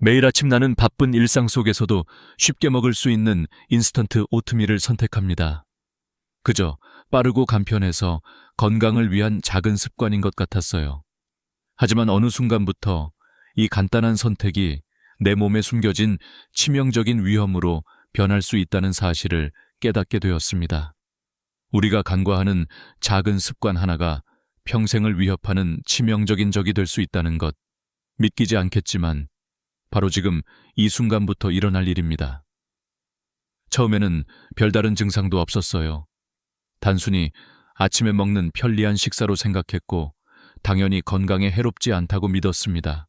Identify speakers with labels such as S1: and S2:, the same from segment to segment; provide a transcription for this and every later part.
S1: 매일 아침 나는 바쁜 일상 속에서도 쉽게 먹을 수 있는 인스턴트 오트밀을 선택합니다. 그저 빠르고 간편해서 건강을 위한 작은 습관인 것 같았어요. 하지만 어느 순간부터 이 간단한 선택이 내 몸에 숨겨진 치명적인 위험으로 변할 수 있다는 사실을 깨닫게 되었습니다. 우리가 간과하는 작은 습관 하나가 평생을 위협하는 치명적인 적이 될 수 있다는 것 믿기지 않겠지만 바로 지금 이 순간부터 일어날 일입니다. 처음에는 별다른 증상도 없었어요. 단순히 아침에 먹는 편리한 식사로 생각했고 당연히 건강에 해롭지 않다고 믿었습니다.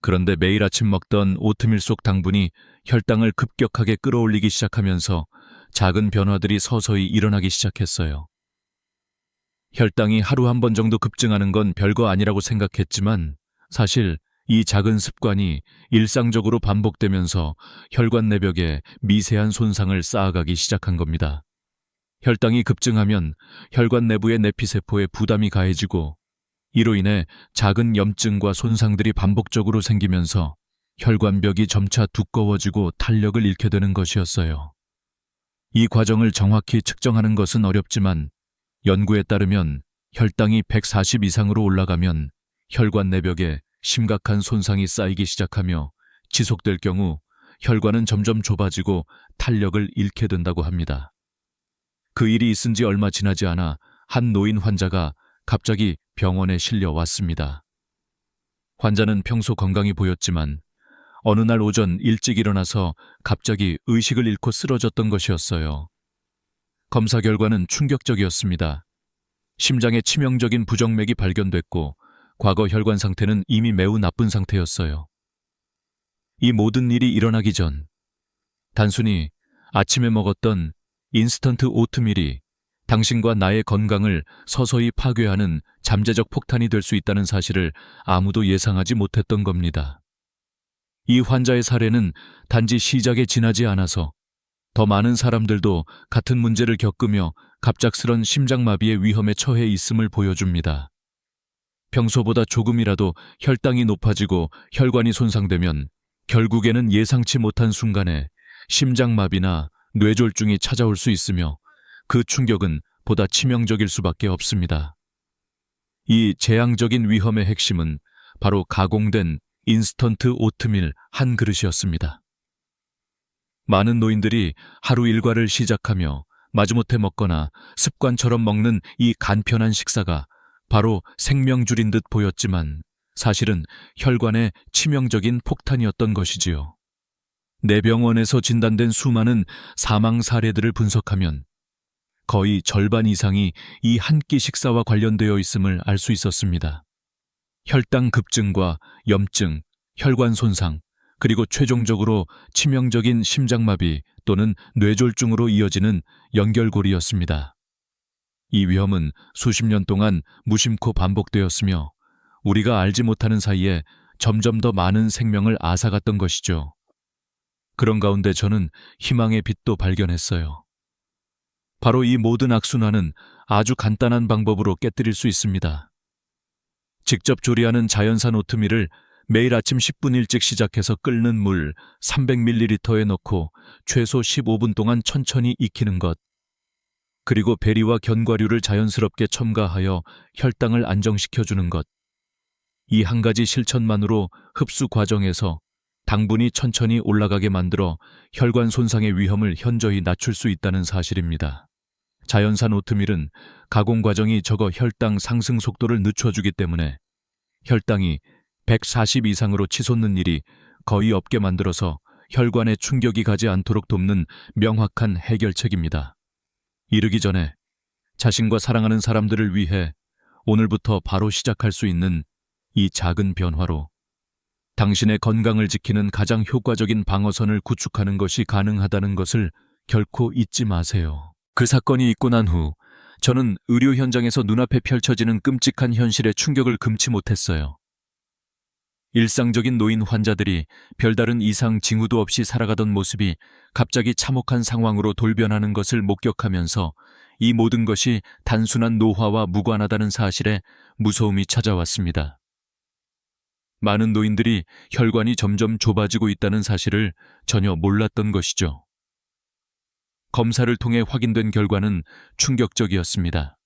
S1: 그런데 매일 아침 먹던 오트밀 속 당분이 혈당을 급격하게 끌어올리기 시작하면서 작은 변화들이 서서히 일어나기 시작했어요. 혈당이 하루 한 번 정도 급증하는 건 별거 아니라고 생각했지만 사실 이 작은 습관이 일상적으로 반복되면서 혈관 내벽에 미세한 손상을 쌓아가기 시작한 겁니다. 혈당이 급증하면 혈관 내부의 내피세포에 부담이 가해지고 이로 인해 작은 염증과 손상들이 반복적으로 생기면서 혈관벽이 점차 두꺼워지고 탄력을 잃게 되는 것이었어요. 이 과정을 정확히 측정하는 것은 어렵지만 연구에 따르면 혈당이 140 이상으로 올라가면 혈관 내벽에 심각한 손상이 쌓이기 시작하며 지속될 경우 혈관은 점점 좁아지고 탄력을 잃게 된다고 합니다. 그 일이 있은 지 얼마 지나지 않아 한 노인 환자가 갑자기 병원에 실려 왔습니다. 환자는 평소 건강히 보였지만 어느 날 오전 일찍 일어나서 갑자기 의식을 잃고 쓰러졌던 것이었어요. 검사 결과는 충격적이었습니다. 심장에 치명적인 부정맥이 발견됐고 과거 혈관 상태는 이미 매우 나쁜 상태였어요. 이 모든 일이 일어나기 전 단순히 아침에 먹었던 인스턴트 오트밀이 당신과 나의 건강을 서서히 파괴하는 잠재적 폭탄이 될 수 있다는 사실을 아무도 예상하지 못했던 겁니다. 이 환자의 사례는 단지 시작에 지나지 않아서 더 많은 사람들도 같은 문제를 겪으며 갑작스런 심장마비의 위험에 처해 있음을 보여줍니다. 평소보다 조금이라도 혈당이 높아지고 혈관이 손상되면 결국에는 예상치 못한 순간에 심장마비나 뇌졸중이 찾아올 수 있으며 그 충격은 보다 치명적일 수밖에 없습니다. 이 재앙적인 위험의 핵심은 바로 가공된 인스턴트 오트밀 한 그릇이었습니다. 많은 노인들이 하루 일과를 시작하며 마지못해 먹거나 습관처럼 먹는 이 간편한 식사가 바로 생명줄인 듯 보였지만 사실은 혈관의 치명적인 폭탄이었던 것이지요. 내 병원에서 진단된 수많은 사망 사례들을 분석하면 거의 절반 이상이 이 한 끼 식사와 관련되어 있음을 알 수 있었습니다. 혈당 급증과 염증, 혈관 손상, 그리고 최종적으로 치명적인 심장마비 또는 뇌졸중으로 이어지는 연결고리였습니다. 이 위험은 수십 년 동안 무심코 반복되었으며 우리가 알지 못하는 사이에 점점 더 많은 생명을 앗아갔던 것이죠. 그런 가운데 저는 희망의 빛도 발견했어요. 바로 이 모든 악순환은 아주 간단한 방법으로 깨뜨릴 수 있습니다. 직접 조리하는 자연산 오트밀을 매일 아침 10분 일찍 시작해서 끓는 물 300ml에 넣고 최소 15분 동안 천천히 익히는 것. 그리고 베리와 견과류를 자연스럽게 첨가하여 혈당을 안정시켜 주는 것. 이 한 가지 실천만으로 흡수 과정에서 당분이 천천히 올라가게 만들어 혈관 손상의 위험을 현저히 낮출 수 있다는 사실입니다. 자연산 오트밀은 가공 과정이 적어 혈당 상승 속도를 늦춰주기 때문에 혈당이 140 이상으로 치솟는 일이 거의 없게 만들어서 혈관에 충격이 가지 않도록 돕는 명확한 해결책입니다. 이르기 전에 자신과 사랑하는 사람들을 위해 오늘부터 바로 시작할 수 있는 이 작은 변화로 당신의 건강을 지키는 가장 효과적인 방어선을 구축하는 것이 가능하다는 것을 결코 잊지 마세요. 그 사건이 있고 난 후 저는 의료 현장에서 눈앞에 펼쳐지는 끔찍한 현실에 충격을 금치 못했어요. 일상적인 노인 환자들이 별다른 이상 징후도 없이 살아가던 모습이 갑자기 참혹한 상황으로 돌변하는 것을 목격하면서 이 모든 것이 단순한 노화와 무관하다는 사실에 무서움이 찾아왔습니다. 많은 노인들이 혈관이 점점 좁아지고 있다는 사실을 전혀 몰랐던 것이죠. 검사를 통해 확인된 결과는 충격적이었습니다.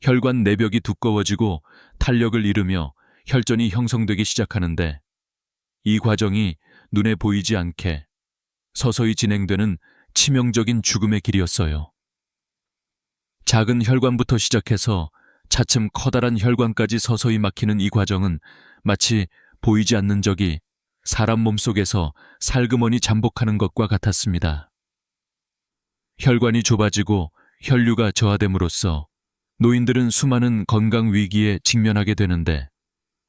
S1: 혈관 내벽이 두꺼워지고 탄력을 잃으며 혈전이 형성되기 시작하는데 이 과정이 눈에 보이지 않게 서서히 진행되는 치명적인 죽음의 길이었어요. 작은 혈관부터 시작해서 차츰 커다란 혈관까지 서서히 막히는 이 과정은 마치 보이지 않는 적이 사람 몸속에서 살그머니 잠복하는 것과 같았습니다. 혈관이 좁아지고 혈류가 저하됨으로써 노인들은 수많은 건강 위기에 직면하게 되는데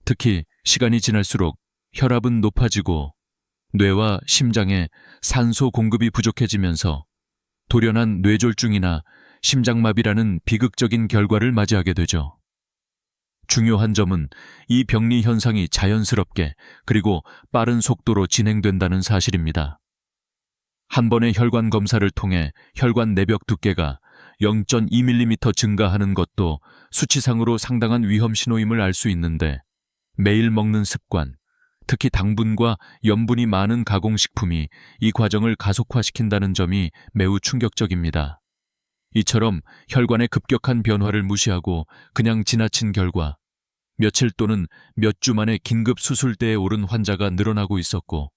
S1: 특히 시간이 지날수록 혈압은 높아지고 뇌와 심장에 산소 공급이 부족해지면서 돌연한 뇌졸중이나 심장마비라는 비극적인 결과를 맞이하게 되죠. 중요한 점은 이 병리 현상이 자연스럽게 그리고 빠른 속도로 진행된다는 사실입니다. 한 번의 혈관 검사를 통해 혈관 내벽 두께가 0.2mm 증가하는 것도 수치상으로 상당한 위험 신호임을 알 수 있는데 매일 먹는 습관, 특히 당분과 염분이 많은 가공식품이 이 과정을 가속화시킨다는 점이 매우 충격적입니다. 이처럼 혈관의 급격한 변화를 무시하고 그냥 지나친 결과 며칠 또는 몇 주 만에 긴급 수술대에 오른 환자가 늘어나고 있었고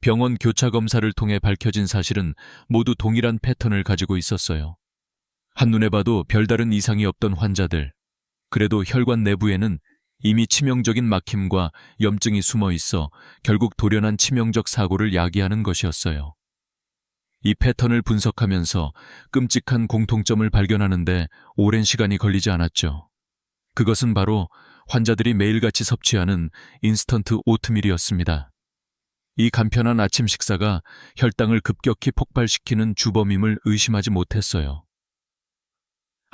S1: 병원 교차 검사를 통해 밝혀진 사실은 모두 동일한 패턴을 가지고 있었어요. 한눈에 봐도 별다른 이상이 없던 환자들. 그래도 혈관 내부에는 이미 치명적인 막힘과 염증이 숨어 있어 결국 돌연한 치명적 사고를 야기하는 것이었어요. 이 패턴을 분석하면서 끔찍한 공통점을 발견하는데 오랜 시간이 걸리지 않았죠. 그것은 바로 환자들이 매일같이 섭취하는 인스턴트 오트밀이었습니다. 이 간편한 아침 식사가 혈당을 급격히 폭발시키는 주범임을 의심하지 못했어요.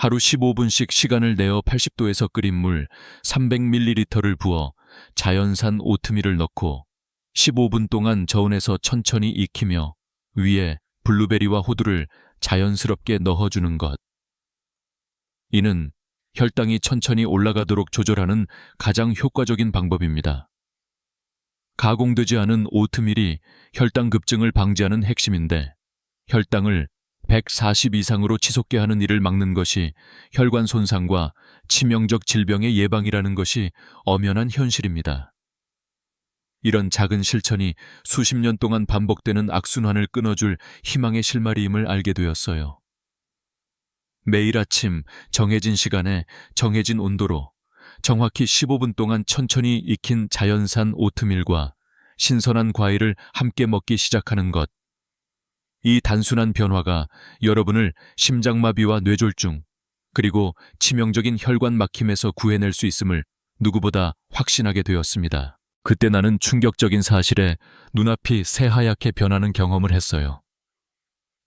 S1: 하루 15분씩 시간을 내어 80도에서 끓인 물 300ml를 부어 자연산 오트밀을 넣고 15분 동안 저온에서 천천히 익히며 위에 블루베리와 호두를 자연스럽게 넣어주는 것. 이는 혈당이 천천히 올라가도록 조절하는 가장 효과적인 방법입니다. 가공되지 않은 오트밀이 혈당 급증을 방지하는 핵심인데 혈당을 140 이상으로 치솟게 하는 일을 막는 것이 혈관 손상과 치명적 질병의 예방이라는 것이 엄연한 현실입니다. 이런 작은 실천이 수십 년 동안 반복되는 악순환을 끊어줄 희망의 실마리임을 알게 되었어요. 매일 아침 정해진 시간에 정해진 온도로 정확히 15분 동안 천천히 익힌 자연산 오트밀과 신선한 과일을 함께 먹기 시작하는 것. 이 단순한 변화가 여러분을 심장마비와 뇌졸중, 그리고 치명적인 혈관 막힘에서 구해낼 수 있음을 누구보다 확신하게 되었습니다. 그때 나는 충격적인 사실에 눈앞이 새하얗게 변하는 경험을 했어요.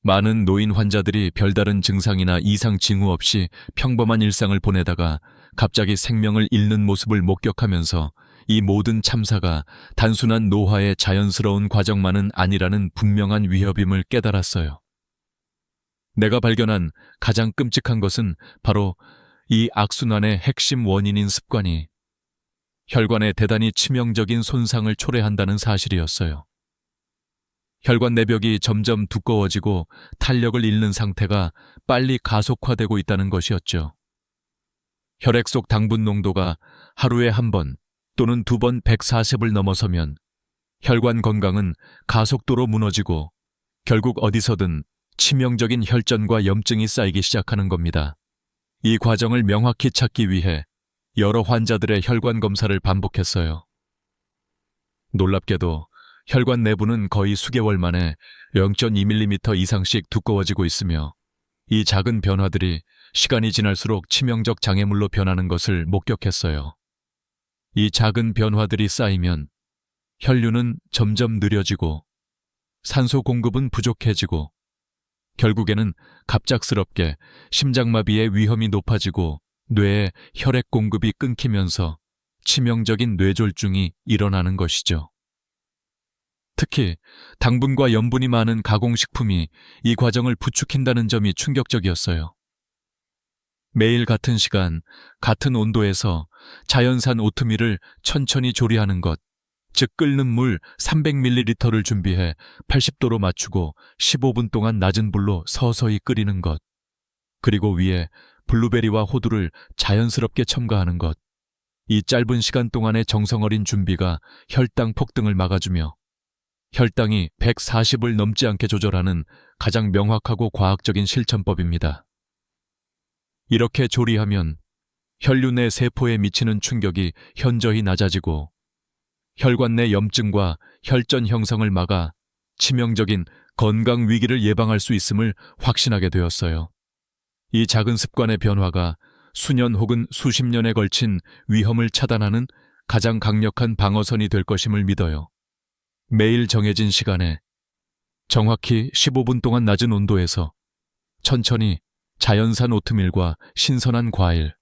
S1: 많은 노인 환자들이 별다른 증상이나 이상 징후 없이 평범한 일상을 보내다가 갑자기 생명을 잃는 모습을 목격하면서 이 모든 참사가 단순한 노화의 자연스러운 과정만은 아니라는 분명한 위협임을 깨달았어요. 내가 발견한 가장 끔찍한 것은 바로 이 악순환의 핵심 원인인 습관이 혈관에 대단히 치명적인 손상을 초래한다는 사실이었어요. 혈관 내벽이 점점 두꺼워지고 탄력을 잃는 상태가 빨리 가속화되고 있다는 것이었죠. 혈액 속 당분 농도가 하루에 한 번 또는 두 번 140을 넘어서면 혈관 건강은 가속도로 무너지고 결국 어디서든 치명적인 혈전과 염증이 쌓이기 시작하는 겁니다. 이 과정을 명확히 찾기 위해 여러 환자들의 혈관 검사를 반복했어요. 놀랍게도 혈관 내부는 거의 수개월 만에 0.2mm 이상씩 두꺼워지고 있으며 이 작은 변화들이 시간이 지날수록 치명적 장애물로 변하는 것을 목격했어요. 이 작은 변화들이 쌓이면 혈류는 점점 느려지고 산소 공급은 부족해지고 결국에는 갑작스럽게 심장마비의 위험이 높아지고 뇌에 혈액 공급이 끊기면서 치명적인 뇌졸중이 일어나는 것이죠. 특히 당분과 염분이 많은 가공식품이 이 과정을 부추긴다는 점이 충격적이었어요. 매일 같은 시간, 같은 온도에서 자연산 오트밀을 천천히 조리하는 것, 즉 끓는 물 300ml를 준비해 80도로 맞추고 15분 동안 낮은 불로 서서히 끓이는 것, 그리고 위에 블루베리와 호두를 자연스럽게 첨가하는 것. 이 짧은 시간 동안의 정성어린 준비가 혈당 폭등을 막아주며 혈당이 140을 넘지 않게 조절하는 가장 명확하고 과학적인 실천법입니다. 이렇게 조리하면 혈류 내 세포에 미치는 충격이 현저히 낮아지고 혈관 내 염증과 혈전 형성을 막아 치명적인 건강 위기를 예방할 수 있음을 확신하게 되었어요. 이 작은 습관의 변화가 수년 혹은 수십 년에 걸친 위험을 차단하는 가장 강력한 방어선이 될 것임을 믿어요. 매일 정해진 시간에 정확히 15분 동안 낮은 온도에서 천천히 자연산 오트밀과 신선한 과일,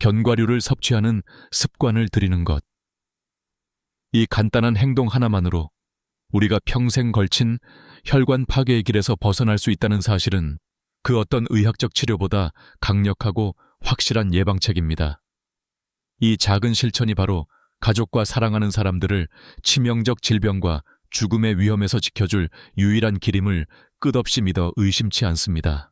S1: 견과류를 섭취하는 습관을 들이는 것. 이 간단한 행동 하나만으로 우리가 평생 걸친 혈관 파괴의 길에서 벗어날 수 있다는 사실은 그 어떤 의학적 치료보다 강력하고 확실한 예방책입니다. 이 작은 실천이 바로 가족과 사랑하는 사람들을 치명적 질병과 죽음의 위험에서 지켜줄 유일한 길임을 끝없이 믿어 의심치 않습니다.